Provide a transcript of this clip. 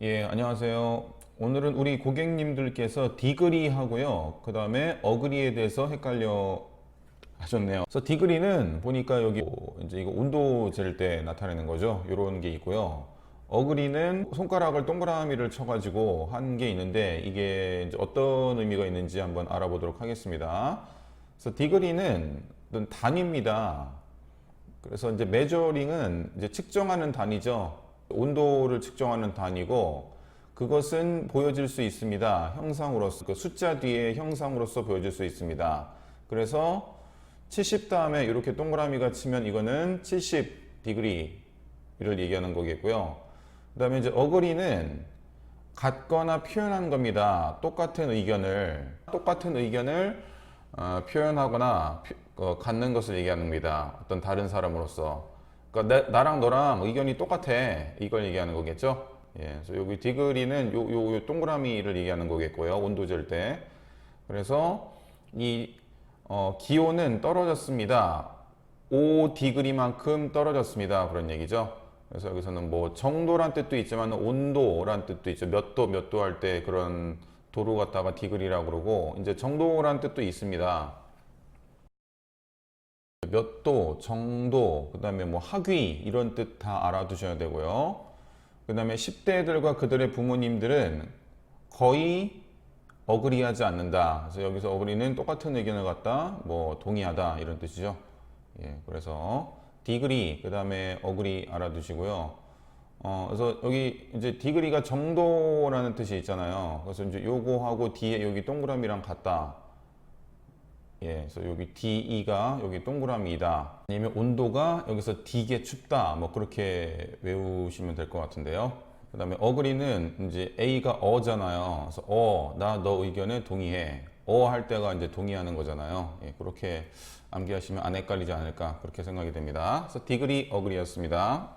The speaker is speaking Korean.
예, 안녕하세요. 오늘은 우리 고객님들께서 디그리 하고요. 그 다음에 어그리에 대해서 헷갈려 하셨네요. 그래서 디그리는 보니까 여기 이제 이거 온도 잴 때 나타내는 거죠. 이런 게 있고요. 어그리는 손가락을 동그라미를 쳐가지고 한 게 있는데 이게 어떤 의미가 있는지 한번 알아보도록 하겠습니다. 그래서 디그리는 단위입니다. 그래서 이제 메저링은 이제 측정하는 단위죠. 온도를 측정하는 단위고 그것은 보여질 수 있습니다. 형상으로서 그 숫자 뒤에 형상으로서 보여질 수 있습니다. 그래서 70 다음에 이렇게 동그라미가 치면 이거는 70 디그리를 얘기하는 거겠고요. 그 다음에 이제 어그리는 같거나 표현하는 겁니다. 똑같은 의견을 똑같은 의견을 어, 표현하거나 표- 어, 갖는 것을 얘기하는 겁니다. 어떤 다른 사람으로서. 그러니까 내- 나랑 너랑 의견이 똑같아. 이걸 얘기하는 거겠죠. 예, 그래서 여기 디그리는 요, 요, 요 동그라미를 얘기하는 거겠고요. 온도 잴 때. 그래서 이 어, 기온은 떨어졌습니다. 5 디그리만큼 떨어졌습니다. 그런 얘기죠. 그래서 여기서는 뭐 정도란 뜻도 있지만 온도란 뜻도 있죠. 몇 도 몇 도 할 때 그런 도로 갖다가 디그리라고 그러고 이제 정도란 뜻도 있습니다. 몇 도, 정도, 그 다음에 뭐 학위 이런 뜻 다 알아두셔야 되고요. 그 다음에 10대들과 그들의 부모님들은 거의 어그리하지 않는다. 그래서 여기서 어그리는 똑같은 의견을 갖다 뭐 동의하다 이런 뜻이죠. 예, 그래서 디그리 그 다음에 어그리 알아두시고요. 어, 그래서 여기 이제 디그리가 정도라는 뜻이 있잖아요. 그래서 이제 요거하고 뒤에 여기 동그라미랑 같다. 예, 그래서 여기 DE가 여기 동그라미이다. 아니면 온도가 여기서 되게 춥다. 뭐 그렇게 외우시면 될 것 같은데요. 그 다음에 어그리는 이제 A가 어잖아요. 그래서 어, 나 너 의견에 동의해. 어 할 때가 이제 동의하는 거잖아요. 예, 그렇게 암기하시면 안 헷갈리지 않을까 그렇게 생각이 됩니다. 그래서 디그리 어그리였습니다.